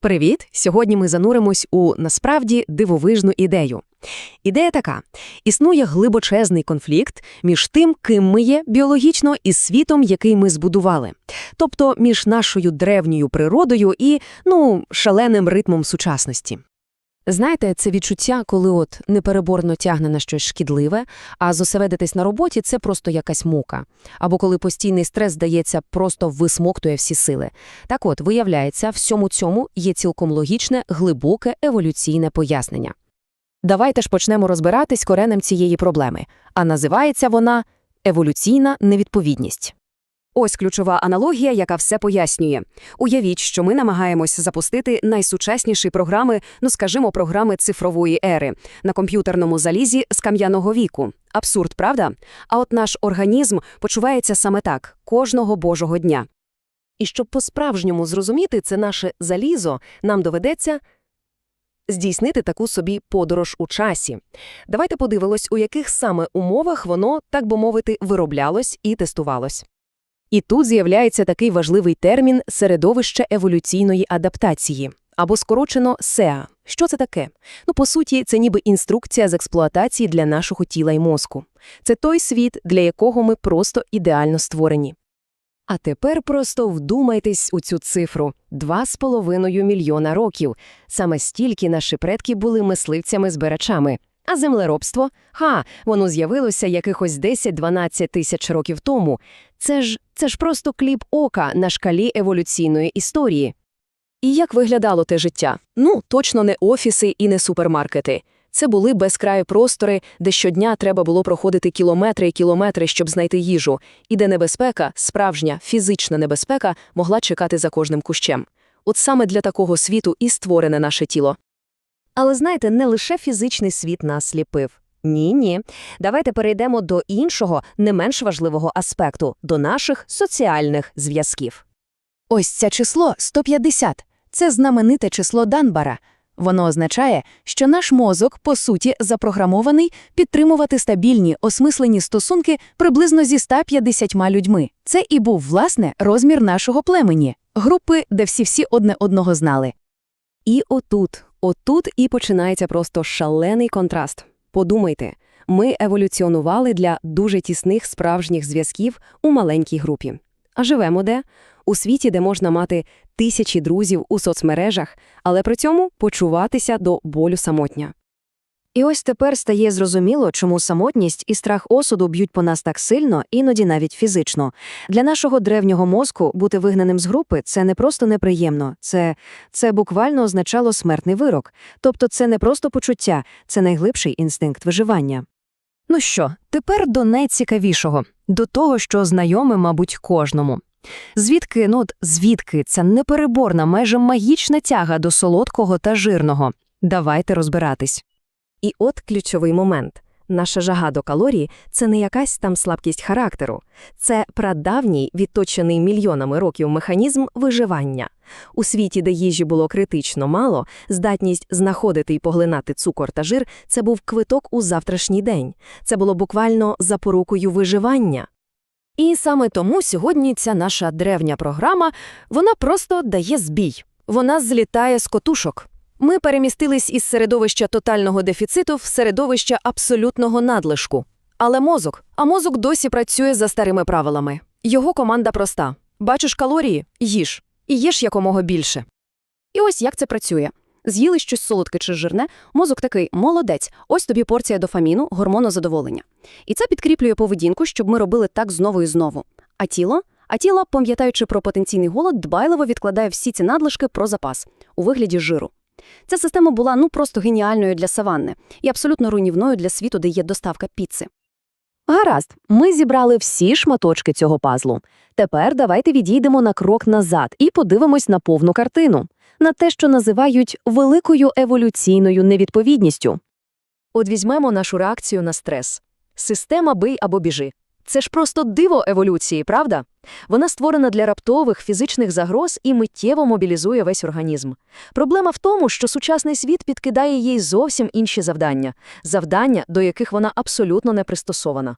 Привіт! Сьогодні ми зануримось у насправді дивовижну ідею. Ідея така: існує глибочезний конфлікт між тим, ким ми є біологічно, і світом, який ми збудували, тобто між нашою древньою природою і ну, шаленим ритмом сучасності. Знаєте, це відчуття, коли от непереборно тягне на щось шкідливе, а зосередитись на роботі це просто якась мука. Або коли постійний стрес, здається, просто висмоктує всі сили. Так от, виявляється, всьому цьому є цілком логічне, глибоке еволюційне пояснення. Давайте ж почнемо розбиратись коренем цієї проблеми, а називається вона еволюційна невідповідність. Ось ключова аналогія, яка все пояснює. Уявіть, що ми намагаємось запустити найсучасніші програми, ну скажімо, програми цифрової ери на комп'ютерному залізі з кам'яного віку. Абсурд, правда? А от наш організм почувається саме так кожного божого дня. І щоб по-справжньому зрозуміти це наше залізо, нам доведеться здійснити таку собі подорож у часі. Давайте подивимось, у яких саме умовах воно, так би мовити, вироблялось і тестувалось. І тут з'являється такий важливий термін середовище еволюційної адаптації, або скорочено СЕА. Що це таке? Ну, по суті, це ніби інструкція з експлуатації для нашого тіла і мозку. Це той світ, для якого ми просто ідеально створені. А тепер просто вдумайтесь у цю цифру – 2,5 мільйона років. Саме стільки наші предки були мисливцями-збирачами. А землеробство? Ха, воно з'явилося якихось 10-12 тисяч років тому. Це ж, це ж просто кліп ока на шкалі еволюційної історії. І як виглядало те життя? Ну, точно не офіси і не супермаркети. Це були безкраї простори, де щодня треба було проходити кілометри і кілометри, щоб знайти їжу, і де небезпека, справжня фізична небезпека, могла чекати за кожним кущем. От саме для такого світу і створене наше тіло. Але знаєте, не лише фізичний світ нас сліпив. Ні-ні. Давайте перейдемо до іншого, не менш важливого аспекту до наших соціальних зв'язків. Ось це число 150. Це знамените число Данбара. Воно означає, що наш мозок, по суті, запрограмований підтримувати стабільні, осмислені стосунки приблизно зі 150 людьми. Це і був, власне, розмір нашого племені, групи, де всі-всі одне одного знали. І отут, отут і починається просто шалений контраст. Подумайте, ми еволюціонували для дуже тісних справжніх зв'язків у маленькій групі. А живемо де? У світі, де можна мати тисячі друзів у соцмережах, але при цьому почуватися до болю самотня. І ось тепер стає зрозуміло, чому самотність і страх осуду б'ють по нас так сильно, іноді навіть фізично. Для нашого древнього мозку бути вигнаним з групи це не просто неприємно, це, це буквально означало смертний вирок. Тобто це не просто почуття, це найглибший інстинкт виживання. Ну що, тепер до найцікавішого, до того, що знайоме, мабуть, кожному. Звідки, ну звідки ця непереборна, майже магічна тяга до солодкого та жирного? Давайте розбиратись. І от ключовий момент. Наша жага до калорій – це не якась там слабкість характеру. Це прадавній, відточений мільйонами років механізм виживання. У світі, де їжі було критично мало, здатність знаходити і поглинати цукор та жир – це був квиток у завтрашній день. Це було буквально запорукою виживання. І саме тому сьогодні ця наша древня програма, вона просто дає збій. Вона злітає з котушок. Ми перемістились із середовища тотального дефіциту в середовище абсолютного надлишку. Але мозок, а мозок досі працює за старими правилами. Його команда проста: бачиш калорії їж, і їж якомога більше. І ось як це працює. З'їли щось солодке чи жирне, мозок такий молодець, ось тобі порція дофаміну, гормону задоволення. І це підкріплює поведінку, щоб ми робили так знову і знову. А тіло? А тіло, пам'ятаючи про потенційний голод, дбайливо відкладає всі ці надлишки про запас у вигляді жиру. Ця система була ну просто геніальною для саванни і абсолютно руйнівною для світу, де є доставка піци. Гаразд, ми зібрали всі шматочки цього пазлу. Тепер давайте відійдемо на крок назад і подивимось на повну картину, на те, що називають великою еволюційною невідповідністю. От візьмемо нашу реакцію на стрес. Система бий або біжи. Це ж просто диво еволюції, правда? Вона створена для раптових фізичних загроз і миттєво мобілізує весь організм. Проблема в тому, що сучасний світ підкидає їй зовсім інші завдання, завдання, до яких вона абсолютно не пристосована.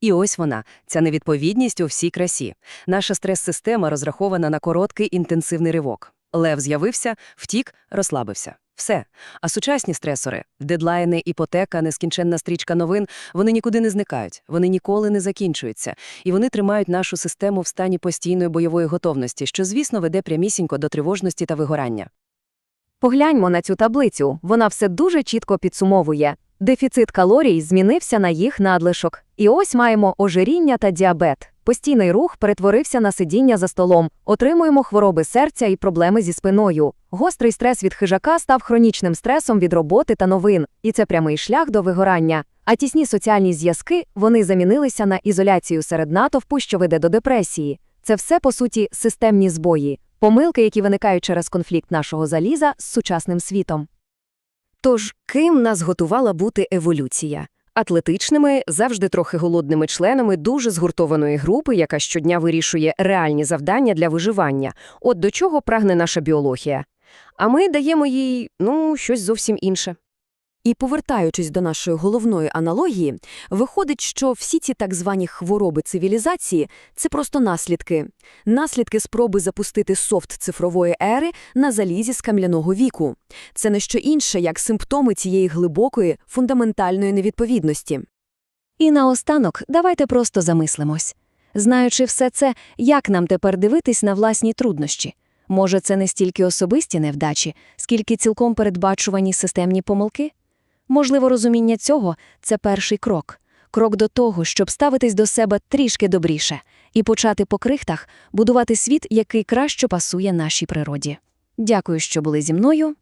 І ось вона, ця невідповідність у всій красі. Наша стрес-система розрахована на короткий інтенсивний ривок. Лев з'явився, втік, розслабився. Все. А сучасні стресори – дедлайни, іпотека, нескінченна стрічка новин – вони нікуди не зникають, вони ніколи не закінчуються. І вони тримають нашу систему в стані постійної бойової готовності, що, звісно, веде прямісінько до тривожності та вигорання. Погляньмо на цю таблицю, вона все дуже чітко підсумовує. Дефіцит калорій змінився на їх надлишок. І ось маємо ожиріння та діабет. Постійний рух перетворився на сидіння за столом. Отримуємо хвороби серця і проблеми зі спиною. Гострий стрес від хижака став хронічним стресом від роботи та новин. І це прямий шлях до вигорання. А тісні соціальні зв'язки вони замінилися на ізоляцію серед натовпу, що веде до депресії. Це все, по суті, системні збої, помилки, які виникають через конфлікт нашого заліза з сучасним світом. Тож, ким нас готувала бути еволюція? Атлетичними, завжди трохи голодними членами дуже згуртованої групи, яка щодня вирішує реальні завдання для виживання. От до чого прагне наша біологія. А ми даємо їй, ну, щось зовсім інше. І повертаючись до нашої головної аналогії, виходить, що всі ці так звані хвороби цивілізації – це просто наслідки. Наслідки спроби запустити софт цифрової ери на залізі з кам'яного віку. Це не що інше, як симптоми цієї глибокої, фундаментальної невідповідності. І наостанок давайте просто замислимось. Знаючи все це, як нам тепер дивитись на власні труднощі? Може, це не стільки особисті невдачі, скільки цілком передбачувані системні помилки? Можливо, розуміння цього – це перший крок. Крок до того, щоб ставитись до себе трішки добріше і почати по крихтах будувати світ, який краще пасує нашій природі. Дякую, що були зі мною.